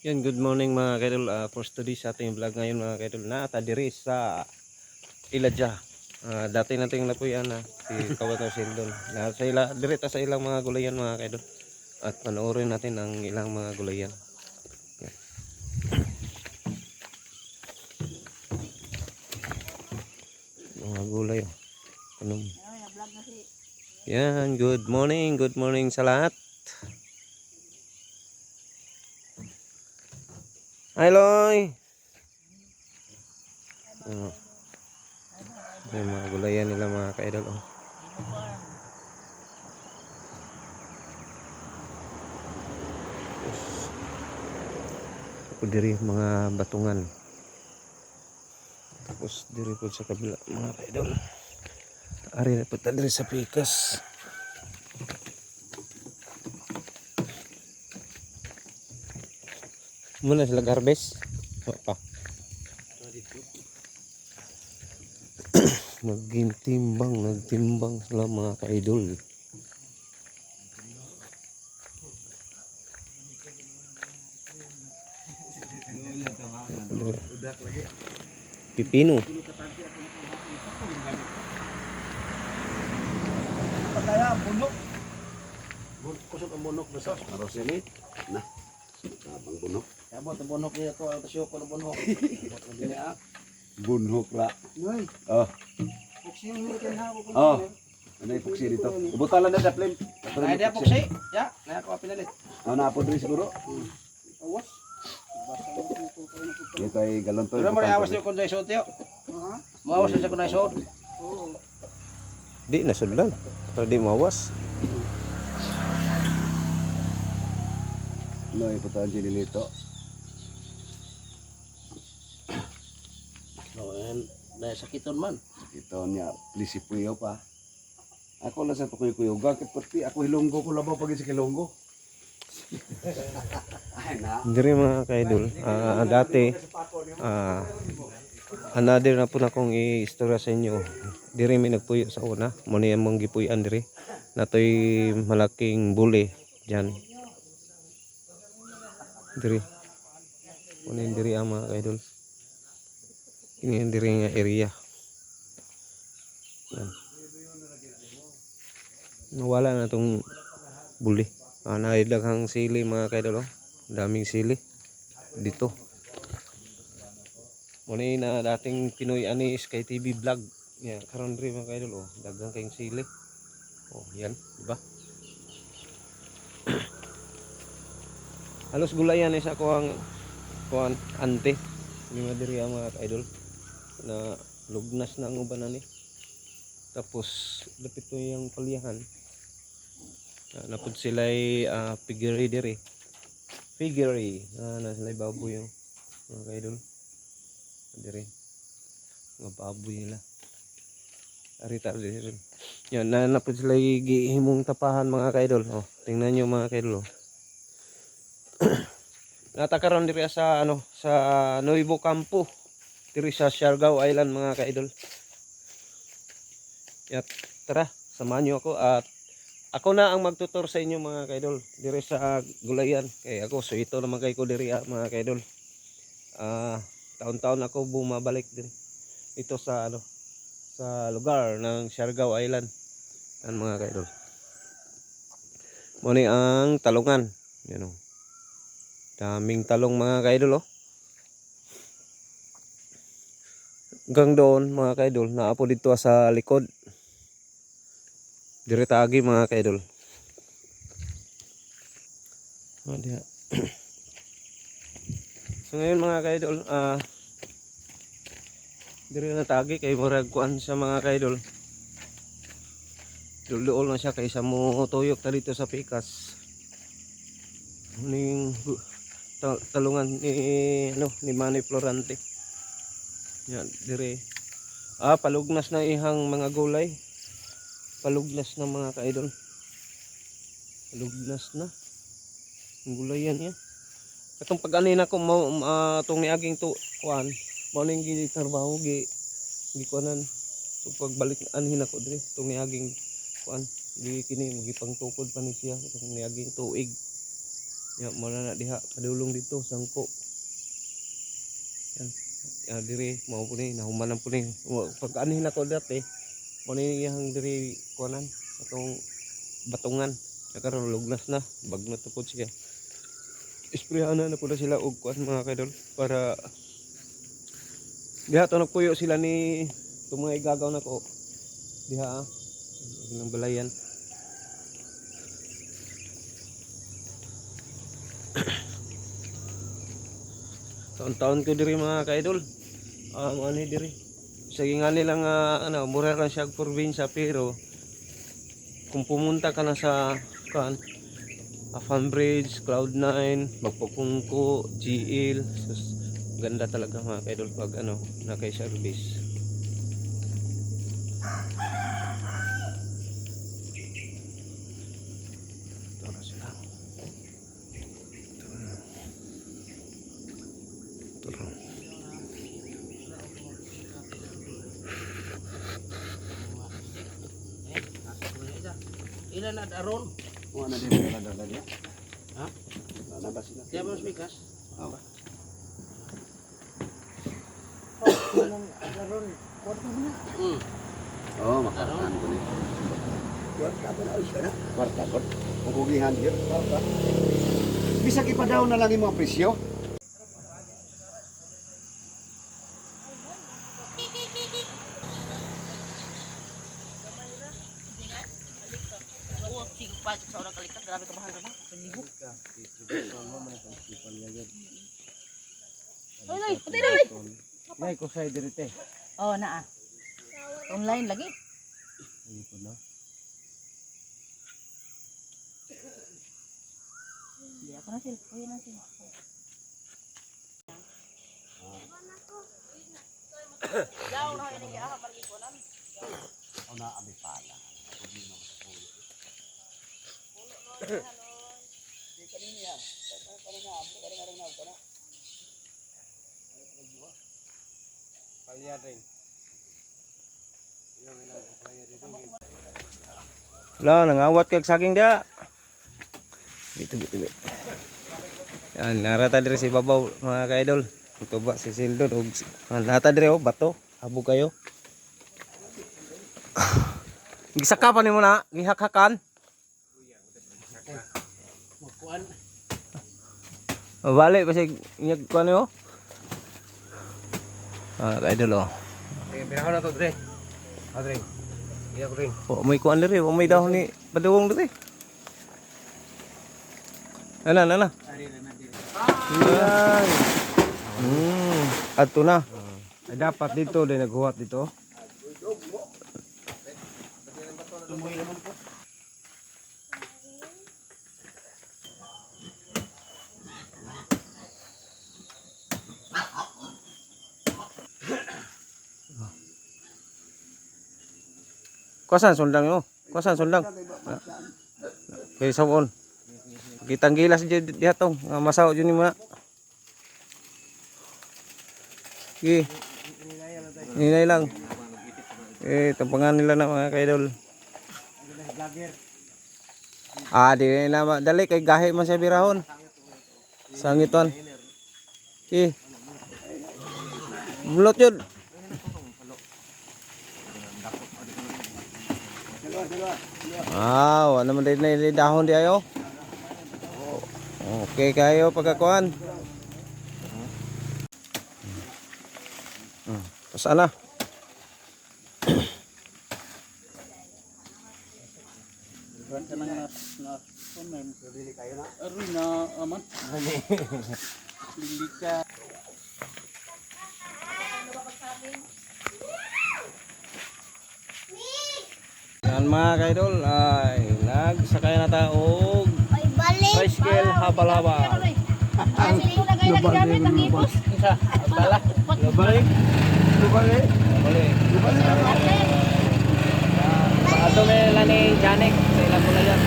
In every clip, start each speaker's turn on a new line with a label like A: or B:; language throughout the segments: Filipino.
A: Yan, good morning mga kaidol. Uh, first to this sa ating vlog ngayon mga kaidol. Naata diri sa Iladya. Ah, dati nating lapuyan na si Kawato Sildon. Na sa ila diri ta sa ilang mga gulayan mga kaidol. At panoorin natin ang ilang mga gulayan. Yan. mga gulay. Anong yan, good morning, good morning sa lahat. Hi, Loy! Oh. Yung mga gulayan nila mga ka-idol. Oh. Tapos, diri mga batungan. Tapos diri po sa kabila mga ka-idol. Ari na po sa pikas. Muna sila garbes. Pa. Nagtimbang, nagtimbang sila mga ka-idol. Pipino.
B: Kaya bunok. Kusot ang bunok besos.
C: Aros ini. Nah. Abang bunhok.
B: Mo ang bunok niya to ang tasyo ko ng bunok. Abot ah.
C: Bunhok la.
B: Noy,
C: Oh.
B: puksi mo rin ha ko.
C: Oh. Ano yung puksi dito? Ubutan lang na daplin.
B: Ay dia puksi. Ya, kaya ko pinalit.
C: Ano na po diri siguro?
B: Awas. Na ko.
C: Ito ay galon to.
B: Pero mo awas niyo kun dai sot yo. Ha? Mo awas sa kun dai. Oo.
A: Di nasudlan. Pero di mawas.
C: No, iputan si Lilito.
B: Dai sakiton man.
C: Ito niya, please ipuyo pa. Ako lang sa tukoy kuyo. Gakit pati ako hilonggo ko labaw pag sa kilonggo.
A: Diri mga ka-idol. ah, dati, ah, another na po na kong i-istorya sa inyo. Diri may nagpuyo sa una. Muna yung mong gipuyan diri. Natoy malaking buli. Diyan. Diri. Muna yung diri ang mga ka-idol. Ini yung diri area. Yan. Nawala na tong buli. Ah, naidaghang sili mga kaidol. Oh. Daming sili dito. Muna na dating Pinoy Anis kay TV vlog. Yeah, karon rin mga kaidol. Oh. Daghang kayong sili. Oh, yan. Diba? Halos gulayan isa ko ang kuan ante. Lima diri ang mga kaidol na lugnas na ang uban na ni. Tapos lapit ko yung paliyahan. Uh, napod sila ay uh, piggery diri. Piggery. Ah, na sila baboy yung mga kaidol. Diri. Mga baboy nila. Arita diri. Yan, na napod sila gihimong tapahan mga kaidol. Oh, tingnan niyo mga kaidol. Oh. Natakaron diri sa ano sa Nuevo Campo diri sa Siargao Island mga kaidol. Yat, tara, samahan niyo ako at ako na ang magtutor sa inyo mga kaidol diri sa gulayan. Kay ako so ito naman kay ko diri ah, mga kaidol. Ah, taon-taon ako bumabalik din ito sa ano sa lugar ng Siargao Island. Yan mga kaidol. Muni ang talungan. Yan oh. Daming talong mga kaidol oh. Hanggang doon mga kaidol, naapo dito sa likod. Dire agi mga kaidol. Oh, so ngayon mga kaidol, ah dire na tagi kay murag kuan sa mga kaidol. Dulduol na siya kaysa mo tuyok ta dito sa pikas. Ning ta- talungan ni ano ni Manny Florante. Yan, dire. Ah, palugnas na ihang mga gulay. Palugnas na mga ka-idol. Palugnas na. Ang gulay yan yan. Katong pag anina ko mo uh, tong niaging to kuan, mo ning gi trabaho gi gi kuanan. Pagbalik anhin ako dire tong niaging kuan, gi kini gi pangtukod pa ni siya tong niaging tuig. Ya, mula na diha padulong dito sangko. Ya, diri mao po ni nahumanan po ni. Wa- pag anihin ako dati mo ni yang diri kuanan atong batungan. Nakaroon lugnas na bag na tupod siya. Isprehan na na po na sila og kuan mga kaidol para diha to nagpuyo sila ni itong mga igagaw na ko diha ah ng balayan taon-taon ko diri mga kaidol. Ah ano ni diri. Sige nga nilang ah, ano mura lang siya probinsya pero kung pumunta ka na sa kan Afan Bridge, Cloud9, Magpupungko, GL, sus, ganda talaga mga kaidol pag ano, na kay service. Ito na sila. Ito na. Ito na.
B: Ilan na daron?
C: Kung ano din nadala niya?
B: Ha?
C: Nalabas sila.
B: Diya ba mas bigas?
C: Oo.
B: Hmm.
C: Oo, makakaan ko nito. Kwarta ko na siya na. Kwarta ko. Kung kugihan yun, kwarta. Bisa ipadaw na lang yung mga presyo.
D: Oo, sige pa sa orang kalikat, grabe ka mahal naman. Panigo. Ay, ay, patay na, ay.
B: Nay, kusay dirite.
D: Oh, naa. Online lagi.
B: Hindi ko na.
D: Hindi ako na sila. Uy na sila. Yaw na ini kaya balik ko nan.
C: O na, abi pala.
B: Palya rin.
A: Wala, nangawat kag saging dia. Dito, dito, dito. Yan, narata diri si Babaw, mga ka-idol. Ito ba si Sildon? Og, nata diri, oh, bato. Habog kayo. Gisaka pa ni mo na. O, balik kasi inyag ko oh. Ah, ka-idol, oh.
B: Eh, binahaw na to, Dre. Ah, Dre. Iya ko rin.
A: O, may kuan diri, o may dahon ni Baduwong diri. Ana, ana, ana. Yan. Hmm, ato na.
B: Dapat dito, din naghuwat dito.
A: Kuasan sundang mo? Kuasan sundang? Kay sabon. Kitang gilas di diha tong masaw jud ni mo na. Gi. Hinay lang. Eh, tampangan nila na mga kaidol. Ah, di na dali kay gahi man siya birahon. Sangiton. Ki. Bulot yun. Ah, wala naman din na dahon di ayo. Okay kayo pagkakuan. Hmm. Pasaan na.
B: Aroy na, aman. Ka.
A: Yan mga kaidol ay nagsakay na ta og bicycle habal-habal.
D: Ipos.
B: Isa. Tala.
A: Lubalik.
C: Lubalik.
A: Lubalik.
C: Lubalik.
A: Ato may lani Janek sa ilang mula yan.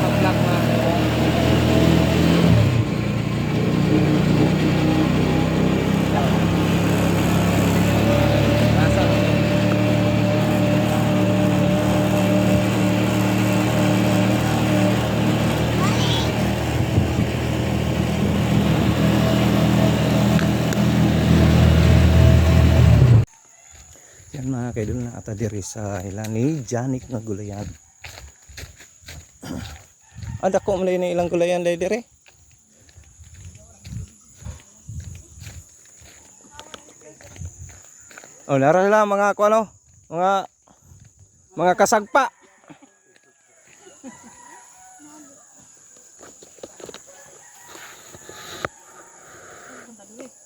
A: Sa vlog mga kaidol. Nasa
E: mga kaidol na ata diri sa ilan ni Janik nga gulayan. ah, dako man na ilang gulayan dai dire. Oh, nara sila mga kuano, mga mga kasagpa.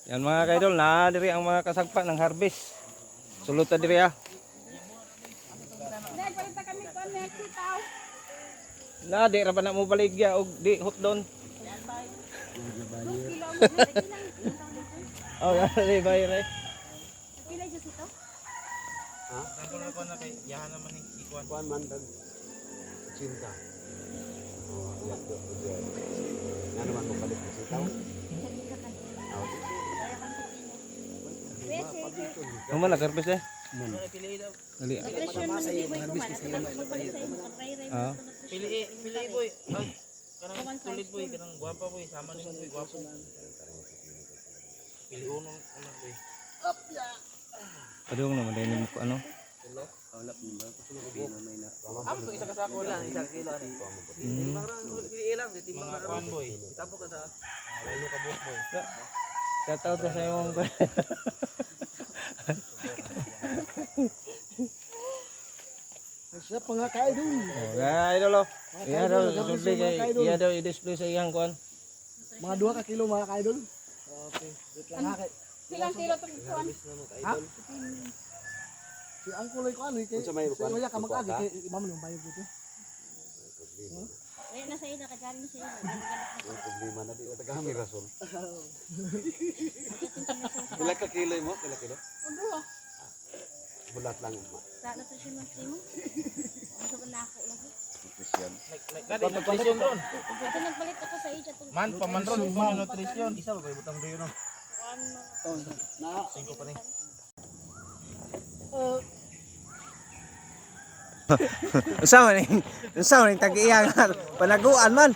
E: Yan mga kaidol, na diri ang mga kasagpa ng harvest. Sulot ta diri ah. Na di ra ba na mo baligya og di hot doon. Oh, di bayar eh.
C: Kuan man dag cinta. Oh. Nga naman mo balik sa taw.
E: Ang man nag-harvest eh. Dali. Ah.
F: Pili, pili boy. Ay, kanang kulit boy, kanang guwapa boy, sama ni boy, guwapo. Pili unong unang boy.
E: Adong naman dai mo ano.
F: Amo to isa ka sako lang, isa kilo ni. Timbang ra lang, timbang ra kuan boy. Itapo ka sa Ano ka boy.
E: Shout out sa imong
B: Siya pa nga kain dun.
E: Oh, ga idol. oh. Iya daw display kay iya daw i-display sa iyang kuan.
B: Mga dua ka kilo mga kaidol. Okay. Wait lang ha.
D: Silang kilo itong kuwan.
B: Si ang kulay ko ano eh. Kay, sa iya ka mag-agi.
C: Ka?
B: Kay imam yung bayad dito.
D: Ayun na sa'yo, nakagaling siya.
C: Ang problema na di ta kami rason. Pila ka kilo mo? Pila kilo?
D: Ah?
C: Bulat lang ma.
D: Sa nutrition ng timo. Ano sa nako lagi.
C: Nutrition.
F: Nagkadi nutrition ron.
D: Ito nagpalit ako sa age atong
F: Man paman ron mo nutrition. Isa ba butang rin.
C: Na
F: Cinco pa ni.
E: Unsa man ni? Unsa man tag-iya nga panaguan man.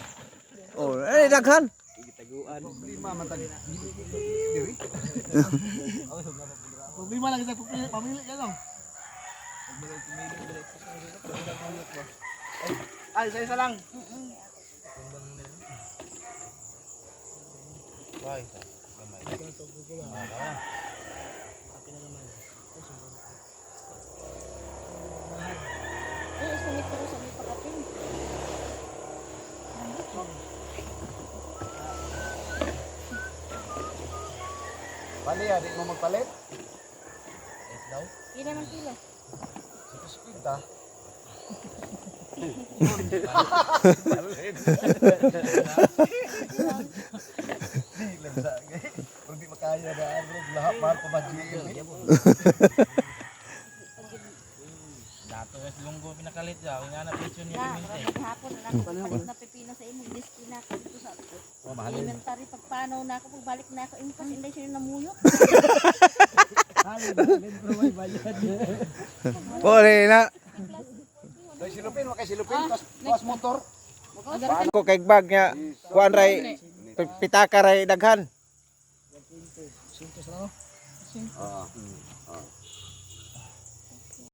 E: Oh, ay daghan.
C: gitaguan. Problema man tadi.
B: Problema lang sa pamili ka lang.
F: Ay, isa isa lang. Ay, gamay.
D: Ay, isumit ko sa may pagkating.
C: Bali ya, di mo magpalit.
D: Pila ng kilo.
C: Spinta. Kung di makaya na ano, lahat mahal pa ba
F: Dato es lunggo pinakalit ya, nga na presyo niya
D: Na,
F: kumente.
D: maghapon na ako palit na pipino sa imo. Diski na ako dito sa inventory. Pagpanaw na ako, pagbalik na ako. Impas, hindi siya namuyok.
E: Pore na.
C: Kay silupin, kay silupin, pas, pas motor.
E: Ko kay bag nga kuan ray pi- pitaka ray daghan.
C: Oo.